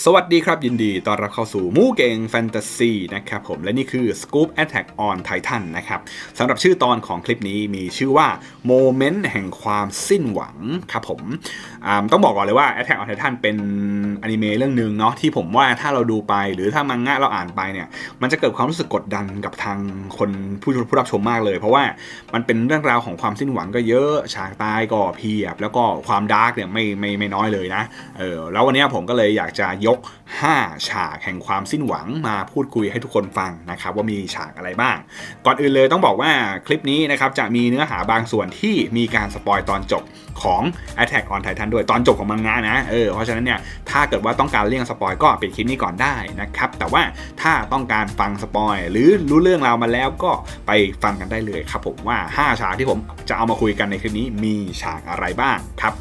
สวัสดีครับยินดีต้อนรับเข้าสู่มูเก่งแฟนตาซีนะครับผมและนี่คือ Scoop Attack on Titan นะครับสำหรับชื่อตอนของคลิปนี้มีชื่อว่าโมเมนต์แห่งความสิ้นหวังครับผมต้องบอกก่อนเลยว่า Attack on Titan เป็นอนิเมะเรื่องหนึ่งเนาะที่ผมว่าถ้าเราดูไปหรือถ้ามังงะเราอ่านไปเนี่ย มันจะเกิดความรู้สึกกดดันกับทางคนผู้ผู้รับชมมากเลย เพราะว่ามันเป็นเรื่องราวของความสิ้นหวังก็เยอะฉากตายก็เพียบ แล้วก็ความดาร์กเนี่ยไม่ไม่ไม่น้อยเลยนะเออแล้ววันนี้ผมก็เลยอยากจะยก 5 ฉากแห่งความสิ้นหวังมาพูดคุยให้ทุกคนฟังนะครับว่ามีฉากอะไรบ้าง ก่อนอื่นเลยต้องบอกว่าคลิปนี้นะครับจะมีเนื้อหาบางส่วนที่มีการสปอยตอนจบของ Attack on Titan ด้วยตอนจบของมังงะนะเออเพราะฉะนั้นเนี่ยถ้าเกิดว่าต้องการเลี่ยงสปอยก็ปิดคลิปนี้ก่อนได้นะครับแต่ว่าถ้าต้องการฟังสปอยหรือรู้เรื่องราวมาแล้วก็ไปฟังกันได้เลยครับผมว่า 5 ฉากที่ผมจะเอามาคุยกันในคลิปนี้มีฉากอะไรบ้างครับ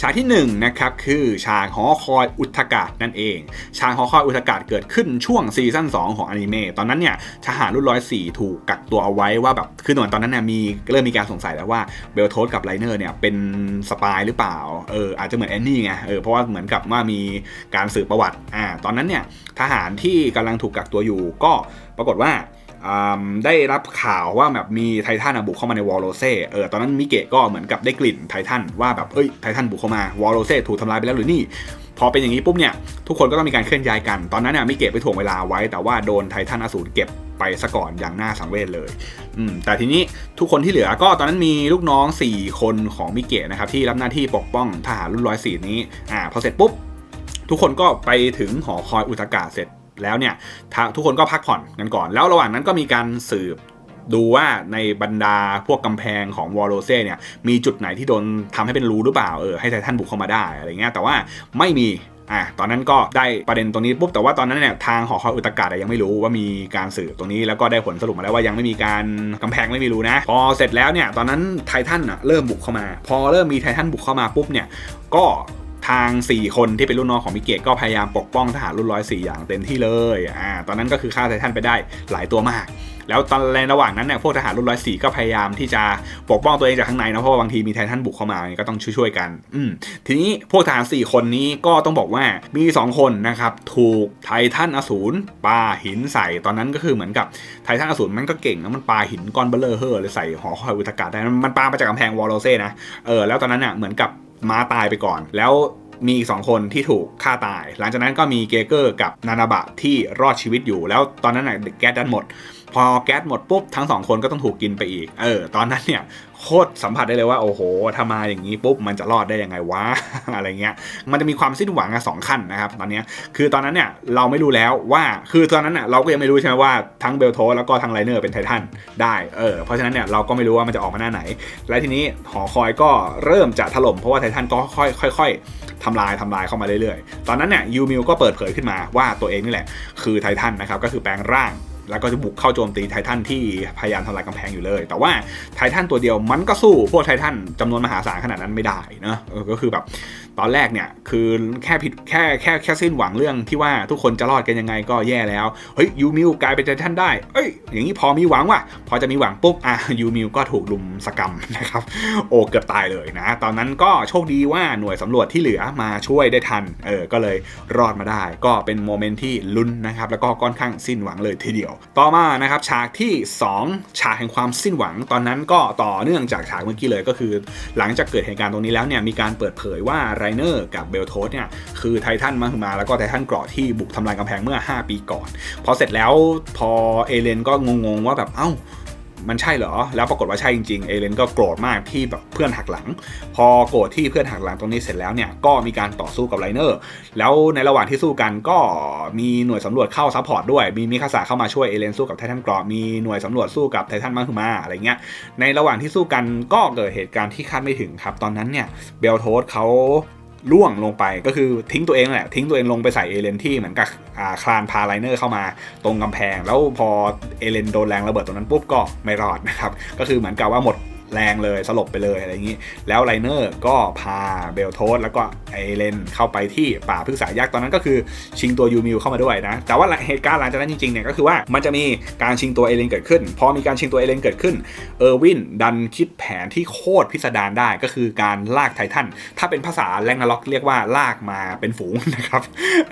ฉากที่1นงนะครับคือฉากหอคอยอุทกาศนั่นเองฉากหอคอยอุทกาศเกิดขึ้นช่วงซีซั่น2ของอนิเมะตอนนั้นเนี่ยทหารรุ่นร้อยสี่ถูกกักตัวเอาไว้ว่าแบบคือหน่วยตอนนั้นเนี่ยมีเริ่มมีการสงสัยแล้วว่าเบลโทสกับไลเนอร์เนี่ยเป็นสปายหรือเปล่าเอออาจจะเหมือนแอนนี่ไงเออเพราะว่าเหมือนกับว่ามีการสืบประวัติอ่าตอนนั้นเนี่ยทหารที่กำลังถูกกักตัวอยู่ก็ปรากฏว่า ได้รับข่าวว่าแบบมีไททันบุกเข้ามาในวอลโลเซ่เออตอนนั้นมิเกะก็เหมือนกับได้กลิ่นไททันว่าแบบเอ้ยไททันบุกเข้ามาวอลโลเซ่ถูกทำลายไปแล้วหรือนี่ พอเป็นอย่างนี้ปุ๊บเนี่ยทุกคนก็ต้องมีการเคลื่อนย้ายกัน ตอนนั้นเนี่ยมิเกะไปถ่วงเวลาไว้ แต่ว่าโดนไททันอสูรเก็บไปซะก่อนอย่างน่าสังเวชเลยอืมแต่ทีนี้ทุกคนที่เหลือก็ตอนนั้นมีลูกน้อง 4 คนของมิเกะนะครับที่รับหน้าที่ปกป้องทหารรุ่นร้อยสี่นี้อ่าพอเสร็จปุ๊บทุกคนก็ไปถึงหอคอยอุตกาเสร็จ แล้วเนี่ยทุกคนก็พักผ่อนกันก่อน แล้วระหว่างนั้นก็มีการสืบดูว่าในบรรดาพวกกำแพงของวอลโลเซ่เนี่ยมีจุดไหนที่โดนทำให้เป็นรูหรือเปล่าเออให้ไททันบุกเข้ามาได้อะไรเงี้ยแต่ว่าไม่มีอะตอนนั้นก็ได้ประเด็นตรงนี้ปุ๊บแต่ว่าตอนนั้นเนี่ยทางหอคอยอุตกาศยังไม่รู้ว่ามีการสืบตรงนี้แล้วก็ได้ผลสรุปมาแล้วว่ายังไม่มีการกำแพงไม่มีรูนะ พอเสร็จแล้วเนี่ยตอนนั้นไททันอะเริ่มบุกเข้ามา พอเริ่มมีไททันบุกเข้ามาปุ๊บเนี่ยก็ ทาง 4 คนที่เป็นรุ่นน้องของมิเกะก็พยายามปกป้องทหารรุ่นร้อยสี่อย่างเต็มที่เลยอ่าตอนนั้นก็คือฆ่าไททันไปได้หลายตัวมาก แล้วตอนในระหว่างนั้นเนี่ยพวกทหารรุ่นร้อยสี่ก็พยายามที่จะปกป้องตัวเองจากข้างในนะเพราะว่าบางทีมีไททันบุกเข้ามาก็ต้องช่วยๆกัน อืมทีนี้พวกทหาร4คนนี้ก็ต้องบอกว่ามี 2 คนนะครับถูกไททันอสูรปาหินใส่ตอนนั้นก็คือเหมือนกับไททันอสูรมันก็เก่งนะมันปาหินก้อนเบลเลอร์เฮอร์เลยใส่หอคอยอุตกาศได้มันปามาจากกำแพงวอลโลเซ่นะเออแล้วตอนนั้นน่ะเหมือนกับ ม้าตายไปก่อน แล้ว มีอีกสองคนที่ถูกฆ่าตาย หลังจากนั้นก็มีเกเกอร์กับนานาบะที่รอดชีวิตอยู่ แล้วตอนนั้นน่ะแก๊สดันหมด พอแก๊สหมดปุ๊บทั้งสองคนก็ต้องถูกกินไปอีก เออ ตอนนั้นเนี่ยโคตรสัมผัสได้เลยว่าโอ้โหถ้ามาอย่างนี้ปุ๊บมันจะรอดได้ยังไงวะ อะไรเงี้ย มันจะมีความสิ้นหวังอะสองขั้นนะครับตอนนี้คือตอนนั้นเนี่ยเราไม่รู้แล้วว่าคือตอนนั้นน่ะเราก็ยังไม่รู้ใช่ไหมว่าทั้งเบลโทแล้วก็ทั้งไลเนอร์เป็นไททันได้เออเพราะฉะนั้นเนี่ยเราก็ไม่รู้ว่ามันจะออกมาหน้าไหน และทีนี้หอคอยก็เริ่มจะถล่มเพราะว่าไททันก็ค่อยค่อย ทำลายทำลายเข้ามาเรื่อยๆ ตอนนั้นเนี่ยยูมิวก็เปิดเผยขึ้นมาว่าตัวเองนี่แหละ คือไททันนะครับก็คือแปลงร่างแล้วก็จะบุกเข้าโจมตีไททันที่พยายามทำลายกำแพงอยู่เลย แต่ว่าไททันตัวเดียวมันก็สู้พวกไททันจำนวนมหาศาลขนาดนั้นไม่ได้นะเออก็คือแบบ ตอนแรกเนี่ยคือแค่ผิดแค่แค่แค่สิ้นหวังเรื่องที่ว่าทุกคนจะรอดกันยังไงก็แย่แล้ว เฮ้ยยูมิวกลายเป็นไททันได้ เอ้ยอย่างนี้พอมีหวังว่ะ พอจะมีหวังปุ๊บอะยูมิวก็ถูกลุมสกรรมนะครับโอ้เกือบตายเลยนะ ตอนนั้นก็โชคดีว่าหน่วยสำรวจที่เหลือมาช่วยได้ทันเออก็เลยรอดมาได้ ก็เป็นโมเมนต์ที่ลุ้นนะครับแล้วก็ค่อนข้างสิ้นหวังเลยทีเดียว ต่อมานะครับฉากที่ 2 ฉากแห่งความสิ้นหวังตอนนั้นก็ต่อเนื่องจากฉากเมื่อกี้เลยก็คือ หลังจากเกิดเหตุการณ์ตรงนี้แล้วเนี่ยมีการเปิดเผยว่าไรเนอร์กับเบลโทสเนี่ยคือไททันมามาแล้วก็ไททันเกราะที่บุกทำลายกำแพงเมื่อ 5 ปีก่อน พอเสร็จแล้วพอเอเลนก็งงๆว่าแบบเอ้า มันใช่เหรอ แล้วปรากฏว่าใช่จริงๆ เอเลนก็โกรธมากที่แบบเพื่อนหักหลัง พอโกรธที่เพื่อนหักหลังตรงนี้เสร็จแล้วเนี่ย ก็มีการต่อสู้กับไลเนอร์ แล้วในระหว่างที่สู้กันก็มีหน่วยสำรวจเข้าซัพพอร์ตด้วย มีมิคาสาเข้ามาช่วยเอเลนสู้กับไททันกรอบ มีหน่วยสำรวจสู้กับไททันมังคุมาอะไรเงี้ย ในระหว่างที่สู้กันก็เกิดเหตุการณ์ที่คาดไม่ถึงครับ ตอนนั้นเนี่ยเบลโทสเขา ล่วงลงไปก็คือทิ้งตัวเองแหละ ทิ้งตัวเองลงไปใส่เอเลนที่เหมือนกับคลานพาไลเนอร์เข้ามาตรงกำแพง แล้วพอเอเลนโดนแรงระเบิดตรงนั้นปุ๊บก็ไม่รอดนะครับ ก็คือเหมือนกับว่าหมด แรงเลยสลบไปเลยอะไรอย่างนี้ แล้วไลเนอร์ก็พาเบลโทสแล้วก็ไอเลนเข้าไปที่ป่าพฤกษายักษ์ตอนนั้นก็คือชิงตัวยูมิวเข้ามาด้วยนะ แต่ว่าเหตุการณ์หลังจากนั้นจริงๆเนี่ยก็คือว่ามันจะมีการชิงตัวเอเลนเกิดขึ้น พอมีการชิงตัวเอเลนเกิดขึ้นเออร์วินดันคิดแผนที่โคตรพิสดารได้ก็คือการลากไททันถ้าเป็นภาษาแรงนาล็อกเรียกว่าลากมาเป็นฝูงนะครับ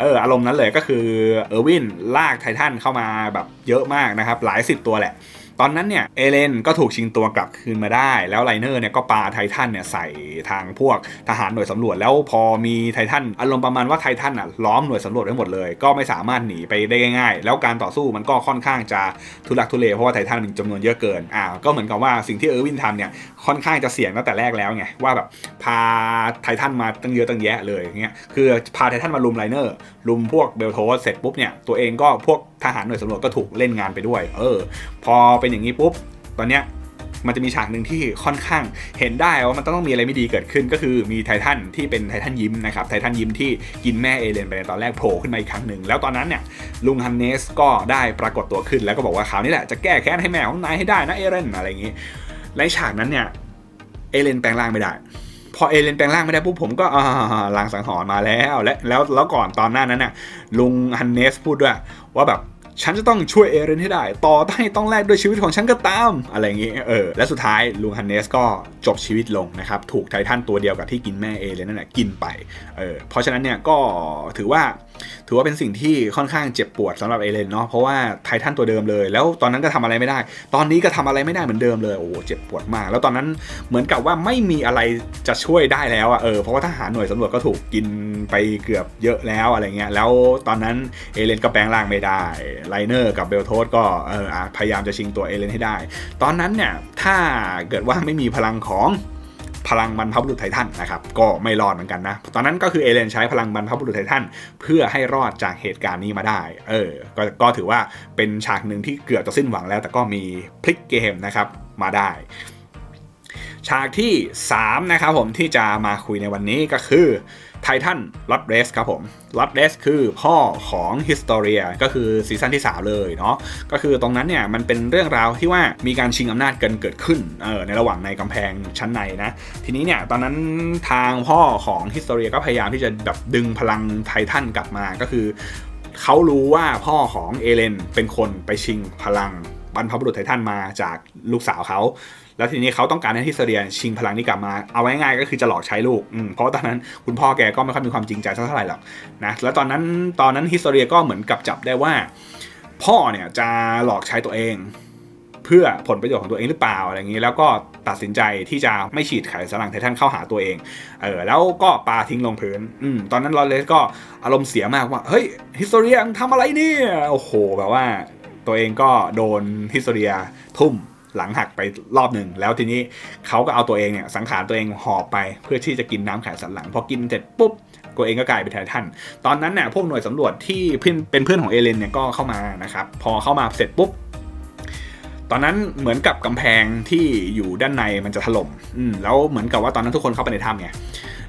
เอออารมณ์นั้นเลยก็คือเออร์วินลากไททันเข้ามาแบบเยอะมากนะครับหลายสิบตัวแหละ ตอนนั้นเนี่ยเอเลนก็ถูกชิงตัวกลับคืนมาได้ แล้วไลเนอร์เนี่ยก็ปาไททันเนี่ยใส่ทางพวกทหารหน่วยสำรวจ แล้วพอมีไททันอารมณ์ประมาณว่าไททันอะล้อมหน่วยสำรวจไว้หมดเลย ก็ไม่สามารถหนีไปได้ง่าย ๆ แล้วการต่อสู้มันก็ค่อนข้างจะทุลักทุเลเพราะว่าไททันมีจำนวนเยอะเกินอ่าก็เหมือนกับว่าสิ่งที่เออร์วินทำเนี่ยค่อนข้างจะเสี่ยงตั้งแต่แรกแล้วไงว่าแบบพาไททันมาตั้งเยอะตั้งแยะเลยเงี้ยคือพาไททันมาลุมไลเนอร์ลุมพวกเบลโทสเสร็จปุ๊บเนี่ยตัวเองก็พวก ทหารหน่วยสำรวจก็ถูกเล่นงานไปด้วย เออ พอเป็นอย่างนี้ปุ๊บ ตอนเนี้ยมันจะมีฉากหนึ่งที่ค่อนข้างเห็นได้ว่ามันต้องมีอะไรไม่ดีเกิดขึ้นก็คือมีไททันที่เป็นไททันยิ้มนะครับไททันยิ้มที่กินแม่เอเลนไปในตอนแรกโผล่ขึ้นมาอีกครั้งหนึ่งแล้วตอนนั้นเนี่ยลุงฮันเนสก็ได้ปรากฏตัวขึ้นแล้วก็บอกว่าคราวนี้แหละจะแก้แค้นให้แม่ของนายให้ได้นะเอเลนอะไรอย่างนี้ในฉากนั้นเนี่ยเอเลนแปลงร่างไม่ได้ พอเอเลนแปลงร่างไม่ได้ปุ๊บผมก็ลางสังหรณ์มาแล้วและแล้วแล้วก่อนตอนหน้านั้นน่ะลุงฮันเนสพูดด้วยว่าแบบ ฉันจะต้องช่วยเอเรนให้ได้ ต่อให้ต้องแลกด้วยชีวิตของฉันก็ตาม อะไรอย่างงี้เออและสุดท้ายลุงฮันเนสก็จบชีวิตลงนะครับถูกไททันตัวเดียวกับที่กินแม่เอเรนนั่นแหละกินไปเออเพราะฉะนั้นเนี่ยก็ถือว่า ถือว่าเป็นสิ่งที่ค่อนข้างเจ็บปวดสำหรับเอเลนเนาะเพราะว่าไททันตัวเดิมเลย แล้วตอนนั้นก็ทำอะไรไม่ได้ ตอนนี้ก็ทำอะไรไม่ได้เหมือนเดิมเลยโอ้เจ็บปวดมาก แล้วตอนนั้นเหมือนกับว่าไม่มีอะไรจะช่วยได้แล้วอะเออเพราะว่าทหารหน่วยสำรวจก็ถูกกินไปเกือบเยอะแล้วอะไรเงี้ยแล้วตอนนั้นเอเลนก็แปลงร่างไม่ได้ไลเนอร์กับเบลโทสก็เออพยายามจะชิงตัวเอเลนให้ได้ ตอนนั้นเนี่ยถ้าเกิดว่าไม่มีพลังของ พลังบรรพบุรุษไททันนะครับก็ไม่รอดเหมือนกันนะ ตอนนั้นก็คือเอเลนใช้พลังบรรพบุรุษไททันเพื่อให้รอดจากเหตุการณ์นี้มาได้เออก็ก็ถือว่าเป็นฉากหนึ่งที่เกือบจะสิ้นหวังแล้ว แต่ก็มีพลิกเกมนะครับมาได้ ฉากที่ 3 นะครับผมที่จะมาคุยในวันนี้ก็คือไททันลอตเรสครับผมลอตเรสคือพ่อของฮิสตอเรียก็คือซีซั่นที่ 3 เลยเนาะก็คือตรงนั้นเนี่ยมันเป็นเรื่องราวที่ว่ามีการชิงอำนาจกันเกิดขึ้นเออในระหว่างในกำแพงชั้นในนะทีนี้เนี่ยตอนนั้นทางพ่อของฮิสตอเรียก็พยายามที่จะแบบดึงพลังไททันกลับมาก็คือเขารู้ว่าพ่อของเอเลนเป็นคนไปชิงพลัง บรรพบุรุษไททันมาจากลูกสาวเขาแล้วทีนี้เขาต้องการให้ฮิสเรียชิงพลังนี้กลับมา เอาไว้ง่ายก็คือจะหลอกใช้ลูก เพราะตอนนั้นคุณพ่อแกก็ไม่ค่อยมีความจริงใจเท่าไหร่หรอกนะแล้วตอนนั้นตอนนั้นฮิสเรียก็เหมือนกับจับได้ว่า พ่อเนี่ยจะหลอกใช้ตัวเอง เพื่อผลประโยชน์ของตัวเองหรือเปล่าอะไรอย่างนี้ แล้วก็ตัดสินใจที่จะไม่ฉีดไขสลังไททันเข้าหาตัวเองเออแล้วก็ปาทิ้งลงพื้นอืมตอนนั้นลอเรสก็อารมณ์เสียมากว่าเฮ้ยฮิสโตเรียทำอะไรเนี่ยโอ้โหแบบว่า ตัวเองก็โดนฮิสโตเรียทุ่มหลังหักไปรอบหนึ่งแล้วทีนี้เขาก็เอาตัวเองเนี่ยสังขารตัวเองหอบไปเพื่อที่จะกินน้ำไขสันหลังพอกินเสร็จปุ๊บตัวเองก็กลายเป็นไททันตอนนั้นเนี่ยพวกหน่วยสำรวจที่เป็นเพื่อนของเอเลนเนี่ยก็เข้ามานะครับพอเข้ามาเสร็จปุ๊บตอนนั้นเหมือนกับกำแพงที่อยู่ด้านในมันจะถล่ม อืม แล้วเหมือนกับว่าตอนนั้นทุกคนเข้าไปในถ้ำไง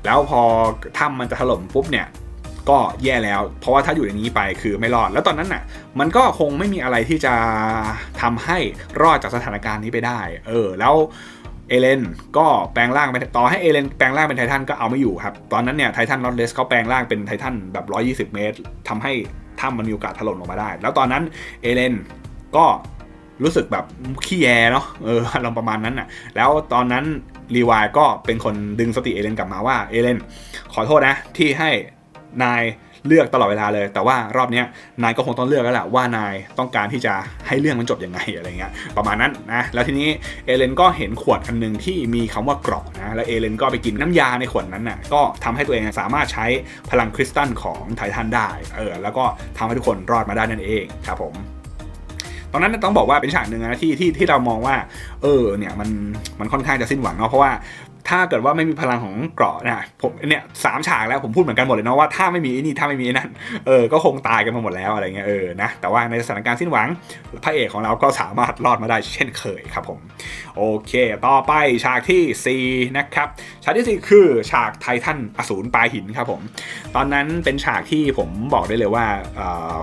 แล้วพอถ้ำมันจะถล่มปุ๊บเนี่ย ก็แย่แล้ว เพราะว่าถ้าอยู่อย่างนี้ไปคือไม่รอด แล้วตอนนั้นน่ะ มันก็คงไม่มีอะไรที่จะทำให้รอดจากสถานการณ์นี้ไปได้ เออ แล้วเอเลนก็แปลงร่างเป็นต่อให้เอเลนแปลงร่างเป็นไททันก็เอาไม่อยู่ครับ ตอนนั้นเนี่ยไททันนอตเลสเขาแปลงร่างเป็นไททันแบบ 120 เมตรทำให้ถ้ำมันมีโอกาสถล่มลงมาได้ แล้วตอนนั้นเอเลนก็รู้สึกแบบขี้แยเนาะเออลองประมาณนั้นน่ะ แล้วตอนนั้นรีวายก็เป็นคนดึงสติเอเลนกลับมาว่าเอเลนขอโทษนะที่ให้ นายเลือกตลอดเวลาเลย แต่ว่ารอบนี้นายก็คงต้องเลือกแล้วแหละว่านายต้องการที่จะให้เรื่องมันจบยังไงอะไรเงี้ยประมาณนั้นนะแล้วทีนี้เอเลนก็เห็นขวดอันหนึ่งที่มีคำว่าเกราะนะแล้วเอเลนก็ไปกินน้ำยาในขวดนั้นน่ะก็ทำให้ตัวเองสามารถใช้พลังคริสตัลของไททันได้เออแล้วก็ทำให้ทุกคนรอดมาได้นั่นเองครับผมตอนนั้นต้องบอกว่าเป็นฉากหนึ่งนะที่ที่ที่เรามองว่า เออเนี่ยมันมันค่อนข้างจะสิ้นหวังเนาะเพราะว่า ถ้าเกิดว่าไม่มีพลังของเกราะนะผมเนี่ยสามฉากแล้วผมพูดเหมือนกันหมดเลยเนาะว่าถ้าไม่มีไอ้นี่ถ้าไม่มีไอ้นั่นเออก็คงตายกันมาหมดแล้วอะไรเงี้ยเออนะแต่ว่าในสถานการณ์สิ้นหวังพระเอกของเราก็สามารถรอดมาได้เช่นเคยครับผม โอเค ต่อไปฉากที่4นะครับฉากที่ 4 คือฉากไททันอสูรปลายหินครับผม ตอนนั้นเป็นฉากที่ผมบอกได้เลยว่า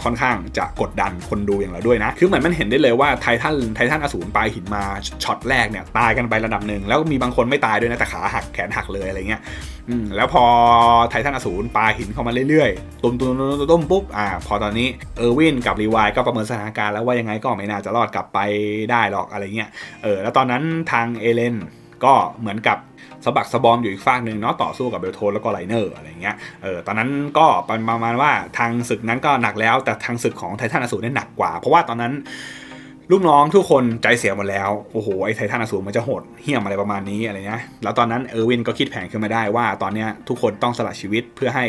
ค่อนข้างจะกดดันคนดูอย่างเราด้วยนะ คือเหมือนมันเห็นได้เลยว่าไททันไททันอสูรปลายหินมาช็อตแรกเนี่ยตายกันไประดับหนึ่งแล้วมีบางคนไม่ตายด้วยนะแต่ขาหักแขนหักเลยอะไรเงี้ยแล้วพอไททันอสูรปาหินเข้ามาเรื่อยๆตุ้มตุ้มตุ้มตุ้มปุ๊บอ่าพอตอนนี้เออร์วินกับรีวายก็ประเมินสถานการณ์แล้วว่ายังไงก็ไม่น่าจะรอดกลับไปได้หรอกอะไรเงี้ยเออแล้วตอนนั้นทางเอเลนก็เหมือนกับสะบักสะบอมอยู่อีกฝากหนึ่งเนาะต่อสู้กับเบลโทนแล้วก็ไลเนอร์อะไรเงี้ย เออตอนนั้นก็ประมาณว่าทางศึกนั้นก็หนักแล้ว แต่ทางศึกของไททันอสูรเนี่ยหนักกว่า เพราะว่าตอนนั้น ลูกน้องทุกคนใจเสียหมดแล้ว โอ้โห ไอ้ไททันอสูรมันจะโหดเหี้ยมอะไรประมาณนี้อะไรเงี้ยแล้วตอนนั้นเออร์วินก็คิดแผนขึ้นมาได้ว่าตอนเนี้ยทุกคนต้องสละชีวิตเพื่อให้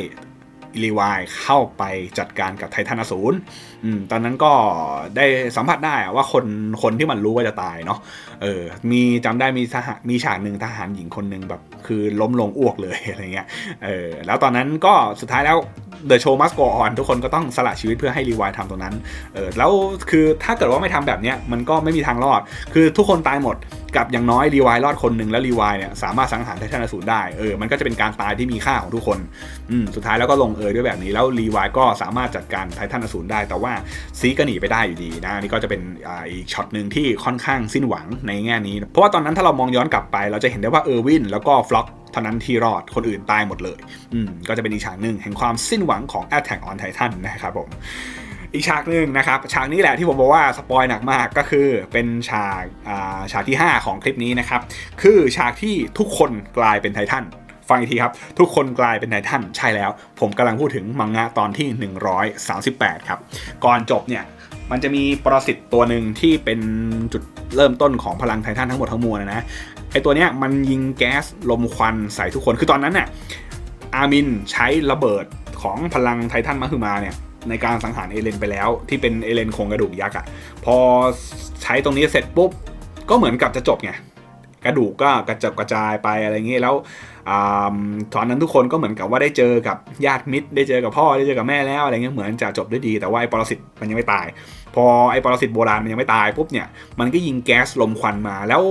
อิลีวายเข้าไปจัดการกับไททันอสูรอืมตอนนั้นก็ได้สัมผัสได้ว่าคนคนที่มันรู้ว่าจะตายเนาะ เออ มีจำได้มีทหารมีฉากหนึ่งทหารหญิงคนหนึ่งแบบคือล้มลงอ้วกเลยอะไรเงี้ย เออ แล้วตอนนั้นก็สุดท้ายแล้ว The Show Must Go On ทุกคนก็ต้องสละชีวิตเพื่อให้รีวายทำตรงนั้น เออ แล้วคือถ้าเกิดว่าไม่ทำแบบเนี้ยมันก็ไม่มีทางรอด คือทุกคนตายหมดกับอย่างน้อยรีวายรอดคนหนึ่งแล้วรีวายเนี่ยสามารถสังหารไททันอสูรได้ เออ มันก็จะเป็นการตายที่มีค่าของทุกคน อืม สุดท้ายแล้วก็ลงเอยด้วยแบบนี้แล้วรีวายก็สามารถจัดการไททันอสูรได้ แต่ว่าซีก็หนีไปได้อยู่ดีนะนี่ก็จะเป็นอ,อีกช็อตหนึ่งที่ค่อนข้างสิ้นหวังในแง่นี้ เพราะว่าตอนนั้นถ้าเรามองย้อนกลับไป เราจะเห็นได้ว่าเออร์วินแล้วก็ฟล็อกเท่านั้นที่รอดคนอื่นตายหมดเลย อืมก็จะเป็นอีกฉากหนึ่งแห่งความสิ้นหวังของ Attack on Titan นะครับผมอีกฉากหนึ่งนะครับฉากนี้แหละที่ผมบอกว่าสปอยหนักมากก็คือเป็นฉากาฉากที่ 5 ของคลิปนี้นะครับ คือฉากที่ทุกคนกลายเป็นไททันฟังอีกทีครับ ทุกคนกลายเป็นไททันใช่แล้ว ผมกำลังพูดถึงมังงะตอนที่ 138 ครับ ก่อนจบเนี่ย มันจะมีปรสิตตัวหนึ่งที่เป็นจุดเริ่มต้นของพลังไททันทั้งหมดทั้งมวลนะนะไอตัวเนี้ยมันยิงแก๊สลมควันใส่ทุกคนคือตอนนั้นน่ะอามินใช้ระเบิดของพลังไททันมาคือมาเนี่ยในการสังหารเอเลนไปแล้ว ที่เป็นเอเลนโครงกระดูกยักษ์อะ่ะพอใช้ตรงนี้เสร็จปุ๊บ ก็เหมือนกับจะจบไงกระดูกก็กระจับกระจายไปอะไรเงี้ยแล้ว ตอนนั้นทุกคนก็เหมือนกับว่าได้เจอกับญาติมิตร ได้เจอกับพ่อได้เจอกับแม่แล้วอะไรเงี้ยเหมือนจะจบด้วยดี แต่ว่าไอ้ปรสิตมันยังไม่ตาย พอไอ้ปรสิตโบราณมันยังไม่ตายปุ๊บเนี่ยมันก็ยิงแก๊สลมควันมา แล้ว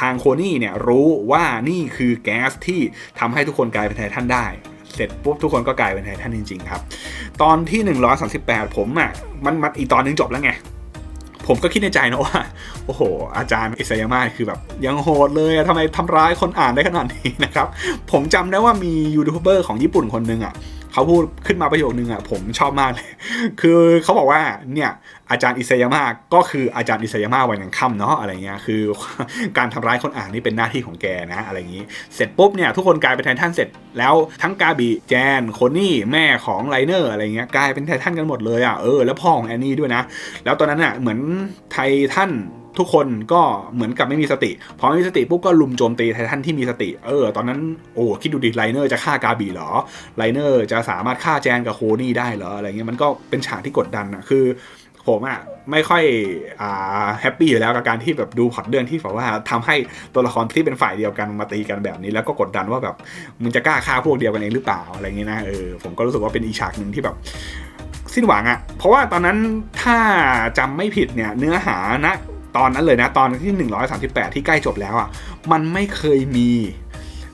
ทางโคนี่เนี่ยรู้ว่านี่คือแก๊สที่ทำให้ทุกคนกลายเป็นไททันได้เสร็จปุ๊บทุกคนก็กลายเป็นไททันจริงๆครับ ตอนที่ 138 ผมอะมันมันอีตอนนึงจบแล้วไง ผมก็คิดในใจนะว่า โอ้โห อาจารย์อิสยามาคือแบบ ยังโหดเลยอะทำไมทำร้ายคนอ่านได้ขนาดนี้นะครับ ผมจำได้ว่ามียูทูบเบอร์ของญี่ปุ่นคนหนึ่งอะ เขาพูดขึ้นมาประโยคนึงอะผมชอบมากเลย คือเขาบอกว่าเนี่ยอาจารย์อิสยามาก็คืออาจารย์อิสยามาวันยังค่ำเนาะอะไรเงี้ยคือ การทำร้ายคนอ่านนี่เป็นหน้าที่ของแกนะอะไรอย่างนี้ เสร็จปุ๊บเนี่ยทุกคนกลายเป็นไททันเสร็จ แล้วทั้งกาบิแจนโคนี่แม่ของไลเนอร์อะไรเงี้ยกลายเป็นไททันกันหมดเลยอะเออแล้วพ่อของแอนนี่ด้วยนะ แล้วตอนนั้นอะเหมือนไททัน ทุกคนก็เหมือนกับไม่มีสติ พอไม่มีสติปุ๊บก็ลุมโจมตีไททันที่มีสติ เออ ตอนนั้นโอ้คิดดูดิไลเนอร์จะฆ่ากาบีเหรอไลเนอร์จะสามารถฆ่าแจนกับโคนี่ได้เหรออะไรเงี้ยมันก็เป็นฉากที่กดดันอะคือผมอะไม่ค่อยอ่าแฮปปี้อยู่แล้วกับการที่แบบดูพอดเรื่องที่แบบว่าทำให้ตัวละครที่เป็นฝ่ายเดียวกันมาตีกันแบบนี้ แล้วก็กดดันว่าแบบมึงจะกล้าฆ่าพวกเดียวกันเองหรือเปล่าอะไรเงี้ยนะเออผมก็รู้สึกว่าเป็นอีฉากหนึ่งที่แบบสิ้นหวังอะเพราะว่าตอนนั้นถ้าจำไม่ผิดเนี่ยเนื้อหานะ ตอนนั้นเลยนะ ตอนที่ 138 ที่ใกล้จบแล้วอะมันไม่เคยมี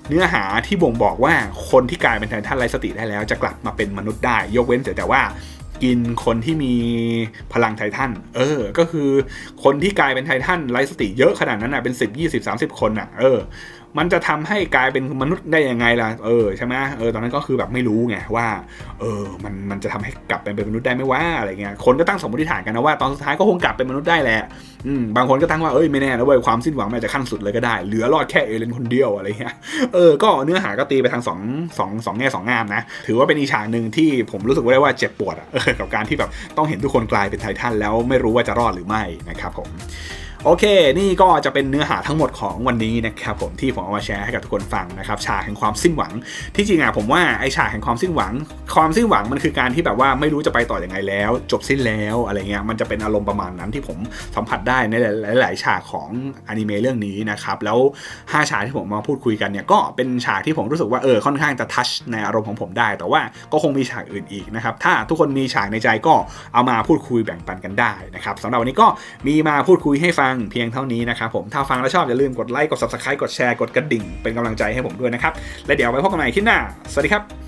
เนื้อหาที่บ่งบอกว่าคนที่กลายเป็นไททันไร้สติได้แล้ว จะกลับมาเป็นมนุษย์ได้ ยกเว้นแต่ว่ากินคนที่มีพลังไททัน เออ ก็คือคนที่กลายเป็นไททันไร้สติเยอะขนาดนั้นอะเป็น 10 20 30 คนอะ เออ มันจะทำให้กลายเป็นมนุษย์ได้ยังไงล่ะ เออใช่ไหมเออตอนนั้นก็คือแบบไม่รู้ไงว่า เออมันมันจะทำให้กลับเป็นมนุษย์ได้ไหมว่าอะไรเงี้ยคนก็ตั้งสมมติฐานกันนะว่าตอนสุดท้ายก็คงกลับเป็นมนุษย์ได้แหละอืมบางคนก็ตั้งว่าเอ้ยไม่แน่นะเว้ยความสิ้นหวังมันอาจจะขั้นสุดเลยก็ได้ เหลือรอดแค่เอเลนคนเดียวอะไรเงี้ยเออก็เนื้อหาก็ตีไปทางสองสองสองแง่สองงามนะถือว่าเป็นอีฉากหนึ่งที่ผมรู้สึกว่าได้ว่าเจ็บปวดอะกับการที่แบบต้องเห็นทุกคนกลายเป็นไททันแล้วไม่รู้ว่าจะรอดหรือไม่นะครับผม โอเค นี่ก็จะเป็นเนื้อหาทั้งหมดของวันนี้นะครับผมที่ผมเอามาแชร์ให้กับทุกคนฟังนะครับฉากแห่งความสิ้นหวัง ที่จริงอะผมว่าไอฉากแห่งความสิ้นหวัง ความสิ้นหวังมันคือการที่แบบว่าไม่รู้จะไปต่ออยังไงแล้ว จบสิ้นแล้วอะไรเงี้ยมันจะเป็นอารมณ์ประมาณนั้นที่ผมสัมผัสได้ในหลาย ๆ ฉากของอนิเมะเรื่องนี้นะครับแล้ว5ฉากที่ผมมาพูดคุยกันเนี่ยก็เป็นฉากที่ผมรู้สึกว่าเออค่อนข้างจะทัชในอารมณ์ของผมได้ แต่ว่าก็คงมีฉากอื่นอีกนะครับถ้าทุกคนมีฉากในใจก็เอามาพูดคุยแบ่งปันกันได้นะครับสำหรับวันนี้ก็มีมาพูดคุยให้ฟังเพียงเท่านี้นะครับผมถ้าฟังแล้วชอบอย่าลืมกดไลค์กด subscribe กดแชร์กดกระดิ่งเป็นกำลังใจให้ผมด้วยนะครับและเดี๋ยวไว้พบกันใหม่คลิปหน้าสวัสดีครับ